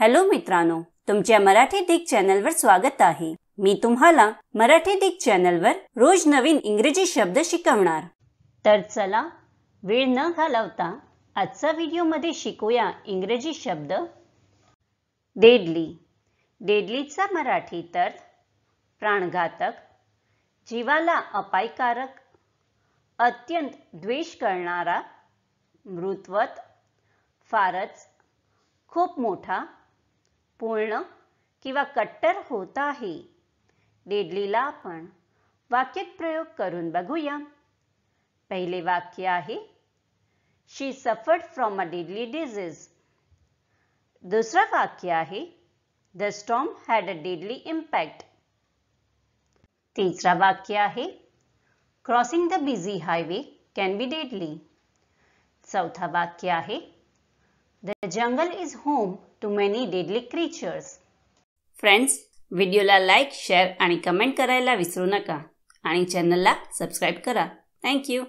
Hello मित्रांनो तुमच्या मराठी दिग चॅनलवर स्वागत आहे. मी तुम्हाला मराठी दिग चॅनलवर रोज नवीन इंग्रजी शब्द शिकवणार. तर चला वेळ न घालवता आजचा व्हिडिओमध्ये शिकूया इंग्रजी शब्द. डेडली. डेडलीचा मराठी तर प्राणघातक जीवाला अपायकारक अत्यंत द्वेष करणारा मृत्वत फारच खूप मोठा पूर्ण किंवा कट्टर होत आहे. डेडलीला आपण वाक्यात प्रयोग करून बघूया. पहिले वाक्य आहे she suffered from a deadly disease दुसरं वाक्य आहे the storm had a deadly impact तिसरा वाक्य आहे crossing the busy highway can be deadly चौथा वाक्य आहे the jungle is home to many deadly creatures friends व्हिडिओला लाईक शेअर आणि कमेंट करायला विसरू नका. आणि चॅनलला सबस्क्राईब करा. थँक्यू